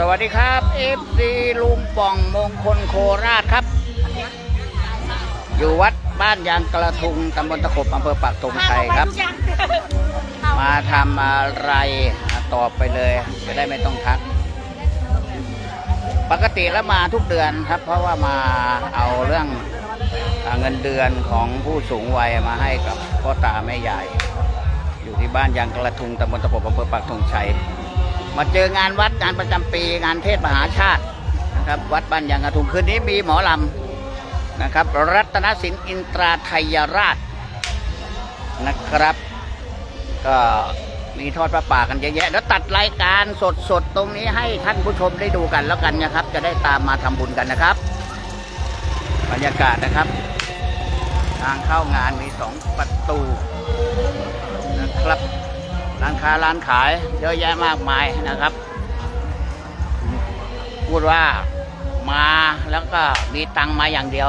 สวัสดีครับ FC ลุงป่องมงคลโคราชครับ อยู่วัดบ้านยางกระทุงตำบลตะขบอำเภอปากธงชัยครับ มาทำอะไรตอบไปเลยจะได้ไม่ต้องทัก ปกติแล้วมาทุกเดือนครับ เพราะว่ามาเอาเรื่องเงินเดือนของผู้สูงวัยมาให้กับพ่อตาแม่ยาย อยู่ที่บ้านยางกระทุงตำบลตะขบอำเภอปากธงชัย มาเจองานวัดงานประจำปีงานเทศมหาชาตินะครับวัดบ้านยางกระทุงคืนนี้มีหมอลำนะครับ รัตนสินอินตราไทยราชนะครับ ก็มีทอดพระป่ากันเยอะแยะแล้วตัดรายการสดๆ ตรงนี้ให้ท่านผู้ชมได้ดูกันแล้วกันนะครับ จะได้ตามมาทำบุญกันนะครับ บรรยากาศนะครับ ทางเข้างานมีสองประตูนะครับ ร้านค้าร้านขายเยอะแยะมากมายนะครับ พูดว่ามาแล้วก็มีตังมาอย่างเดียว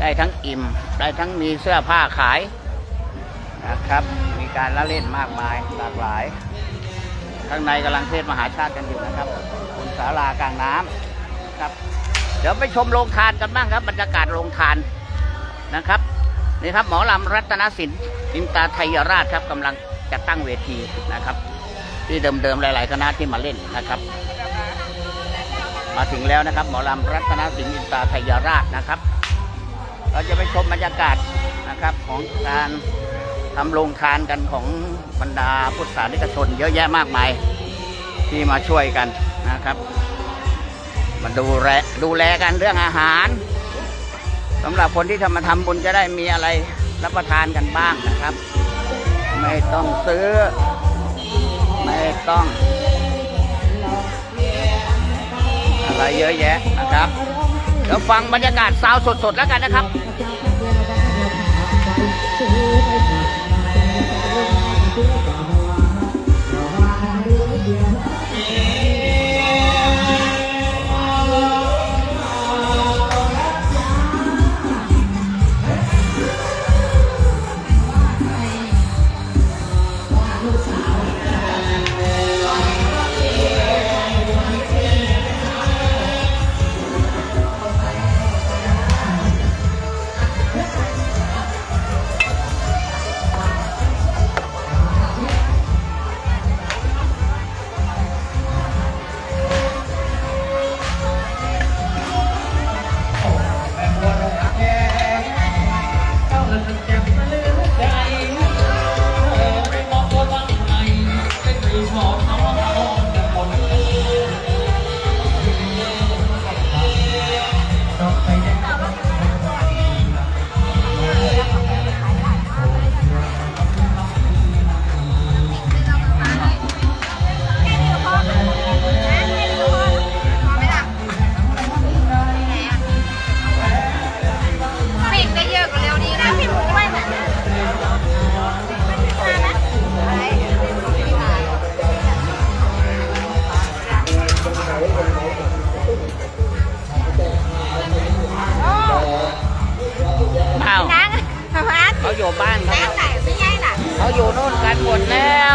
ได้ทั้งอิ่ม ได้ทั้งมีเสื้อผ้าขายนะครับ มีการละเล่นมากมายหลากหลาย ข้างในกำลังเทศมหาชาติกันอยู่นะครับบนศาลากลางน้ำครับ เดี๋ยวไปชมโรงทานกันบ้างครับบรรยากาศโรงทานนะครับนี่ครับหมอลำรัตนสินอินตาไทยราชครับกำลัง จะตั้งเวทีนะครับ ที่เดิมๆหลาย ๆ คณะที่มาเล่นนะครับ มาถึงแล้วนะครับ หมอลำรัตนสินอินตาไทยราชนะครับ เราจะไปชมบรรยากาศนะครับของการทำโรงทานกันของบรรดาพุทธศาสนิกชน เยอะแยะมากมาย ที่มาช่วยกันนะครับ มาดูแลดูแลกันเรื่องอาหารสำหรับคนที่ทำมาทำบุญจะได้มีอะไรรับประทานกันบ้างนะครับ ไม่ต้องซื้อ ไม่ต้อง อะไรเยอะแยะนะครับเดี๋ยวฟังบรรยากาศซาวสดๆแล้วกันนะครับปิ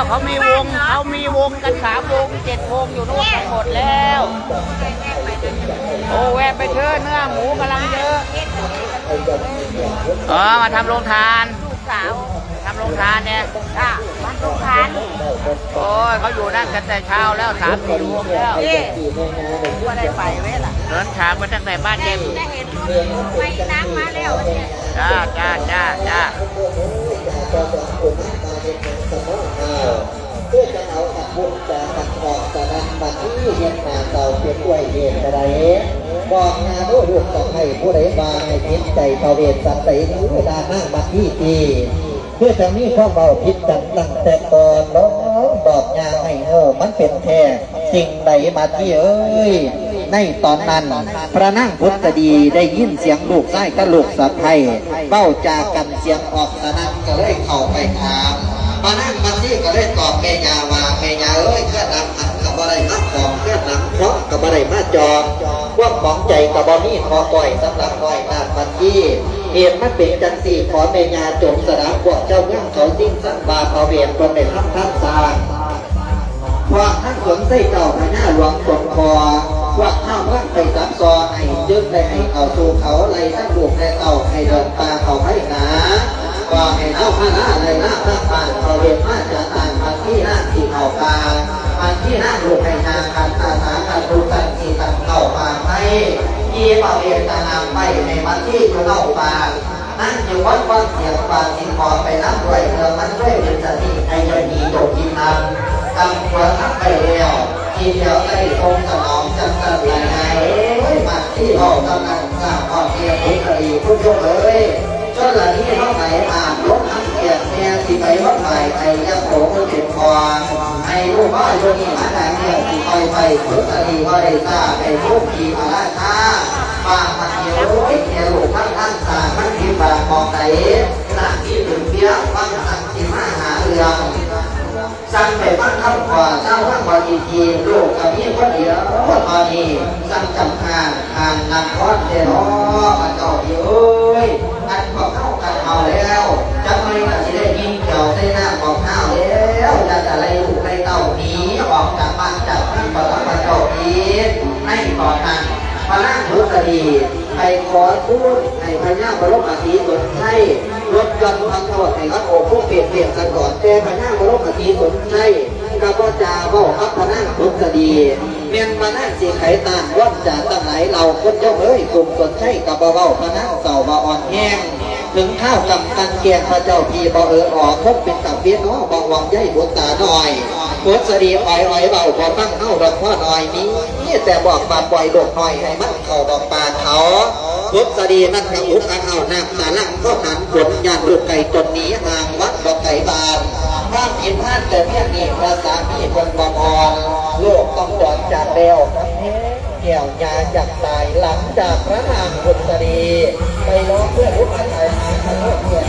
เขามีวงเขามีวงกันสามวงเจ็ดวงอยู่โน่นกันหมดแล้ว โอ้แวะไปเถอะเนื้อหมูกำลังเยอะอ๋อมาทำโรงทานลูกสาวทำโรงทานเนี่ยอะวัดลูกพันโอ้ยเขาอยู่นั่นกันแต่เช้าแล้วสามสี่วงแล้วเอ๊ะว่าได้ไปเว้ยล่ะเดินฉากมาตั้งแต่บ้านเย็นได้เห็นรถไปน้ำมาแล้วเนี่ยจ้าจ้าจ้าจ้า เพื่อจะเอาขับบุญจะขับออกจะนำมาที่เห็นหน้าเก่าเพียงด้วยเหตุใดบอกงานด้วยลูกต้องให้ผู้ใดมาในจิตใจเขาเวทสันใดนี้ดานั่งมาที่ตีเพื่อจะมีข้อเบาผิดกันตั้งแต่ก่อนน้องบอกงานให้เออมันเป็นแท้สิ่งใดมาที่เอ้ยในตอนนั้น พระนั่งพุทธดีได้ยินเสียงลูกไส้กับลูกสะใภ้เบ้าจากันเสียงออกสนั่นก็เลยเข้าไปถาม มานั่งมาที่ก็เลยตอบเมยาว่าเมยาเอ้ยเคลื่อนนำหันกับอะไรมาของเคลื่อนนำเพราะกับอะไรมาจอบว่าของใจกับบอนี่ขอปล่อยสำหรับปล่อยนานมันที่เหตุมันเป็นจังสี่ขอเมยาจงสนามพวกเจ้าเมืองเขาสิ้นสังบาเขาเวียนตนในทัพทัพสร้างเพราท่านสนใจเจ้าพระหน้าหลวงสมคอไอ้ยึดได้ให้เอาสู่เขาไล่ทั้งลูกและเต่าให้เดินตาเขาให้หนา ว่าให้เท่าพระนาในหน้าพระปานเขาเรียนมาจากต่างมาที่หน้าที่เข่าปามาที่หน้าลูกให้นาคันตาสาคันรูตันที่ตังเข้าปาให้ที่เป่าเรียนตานำไปในวันที่อยู่เข้าปางนั่งอยู่วัดวัดเสียงปางสิงขอไปน้ำด้วยเธอมันด้วยเป็นสติให้ยนีโดกินน้ำกำหัวรทับไปแล้วทีเดียวได้ทรงสนองจังสันไหลไงมาที่ห้องกำลังสร้างความเพียรทุกข์ดีผู้ชมเอ้ย จนละนี้ห้องไหนอ่านลบทั้งเกียรติแม่สิไปวัดใหม่ไอ้ยังโผล่มือเจ็บคอไอ้ลูกบ้านโยนี่มาแดงเนี่ยสิคอยไปทุกข์ดีคอยทราไอ้ทุกข์ดีมาละท่าบ้านมันเดียวเดียวลูกทั้งทั้งสามมันที่บางมองไหนหน้าที่ถึงเบี้ยฟังสังสิมาหาเรื่องสั่งไปบ้านคำกว่าเจ้าข้างวันอีทีลูกกับพี่คนเดียวตอนนี้สั่งจำหานหานนำคอนเดรอมาเจ้าอยู่เยอัน ให้ก่อนนั้นมานั่งทุกคดีไปขอพูดให้พญาบรมอาทิตย์สนใช่ลดหย่อนทางโทษให้กับโอผู้เปลี่ยนเปลี่ยนกันก่อนแต่พญาบรมอาทิตย์สนใช่กับพ่อจ่าเว่ากับพระนั่งทุกคดีเมียนมานั่งสีไขตานว่อนจ่าตั้งไหนเราคนเจ้าเอ้ยกลุ่มสนใช่กับเบาๆพนังเก่าบาอ่อนแห้งถึงข้าวกำกันเกียงพระเจ้าพีบ่เออออกคบเป็นกับเพี้ยน้อบ่หวังใยบุญตาหน่อย โคตรสดีอ่อยอ่อยเบาพอตั้งเข้าดอกพ่อหน่อยนี้แต่บอกปาปล่อยดอกหน่อยให้มันเข้าดอกปาเขาโคตรสดีมันกระอุดอันเอาน้ำสาลังก็หันผลยานลูกไก่ตนนี้ห่างวัดดอกไก่บานข้ามอินท่านแต่เพียงนี้พระสามีคนบอ่อนโลกต้องจอดจากเร็วเฮ้แก้วยาจากตายหลังจากพระนางบุตรีไปร้องเพื่อลุกขึ้นไปหาขอโทษ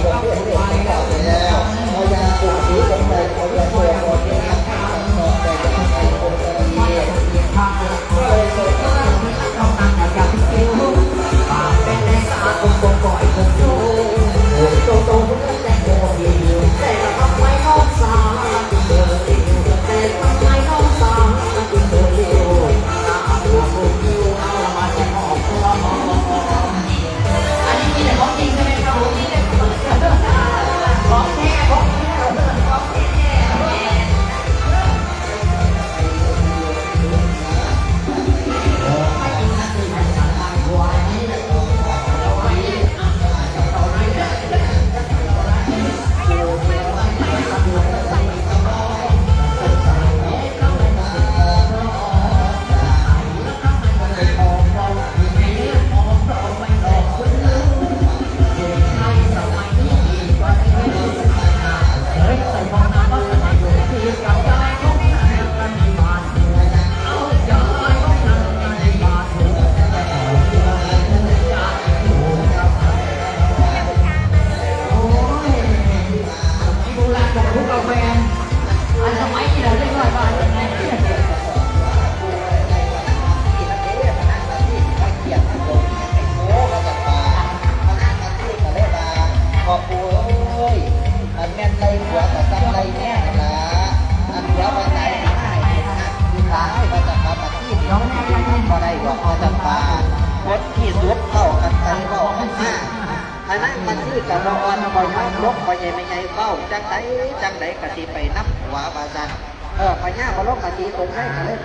กับรอนบ่อยมาลบบ่อยใหญ่ไม่ใหญ่เฝ้าจังไดจังไดกะสิไปนับหัวบาจันเออพญาบรมกะสิตรงได้กันเลย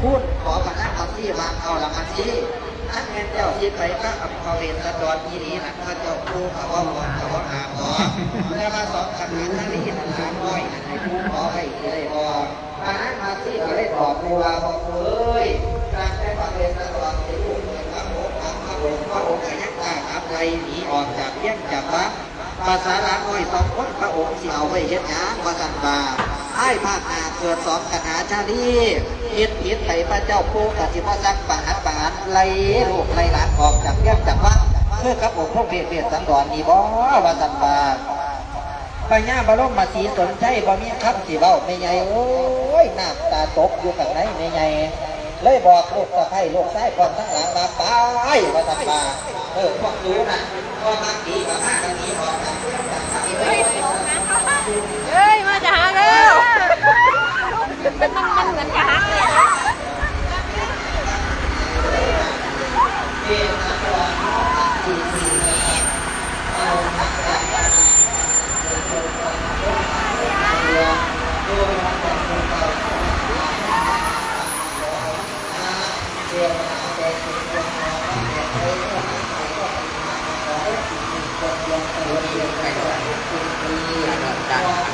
พูดขอพนักมาที่วางเอาละมาที่ท่านแม่เจ้าที่ไปก็อับเขาเรียนสะดอนที่นี้นะพระเจ้าครูเขาว่าบอกเขาว่าหาหมอแล้วมาสอนขันหันท่านนี้นะหาน้อยนะให้ผู้ขอให้ทีได้พอพนักมาที่ก็ได้บอกครูว่าบอกเอ้ยการได้ฟังเรียนสะดอนที่ผู้เรียนพระองค์พระองค์พระองค์ังกล้าขับไล่หนีออกจากเพียงจากวัดภาษาลาน้อยสองคนพระองค์สิเอาไว้เฮ็ดหยังว่าสันบาไอ้ภาคนาเกิดสอนกันหาชาลีเฮ็ดผิดไถพระเจ้าโพกสิมาสักปังหัดปังหัดไล่ลูกไล่หลานออกจากเพียงจากวัดเพื่อกับองค์พระเบียดเบียดสังดอนนี่บ่ว่าสันบาพญาบรมมาสีสนใจบ่มีคำสิเว้าไม่ใหญ่โอ้ยน้ำตาตกอยู่กับไหนไม่ใหญ่เลยบอกลูกสะใภ้ลูกชายความทั้งหลังมาไปว่าสันบา เออพวกรู้นะพอมาตีกับห้ากันตีออกันะเฮ้ย มาจะหาแล้วมันมันเหมือนจะหาเลยเอา กัน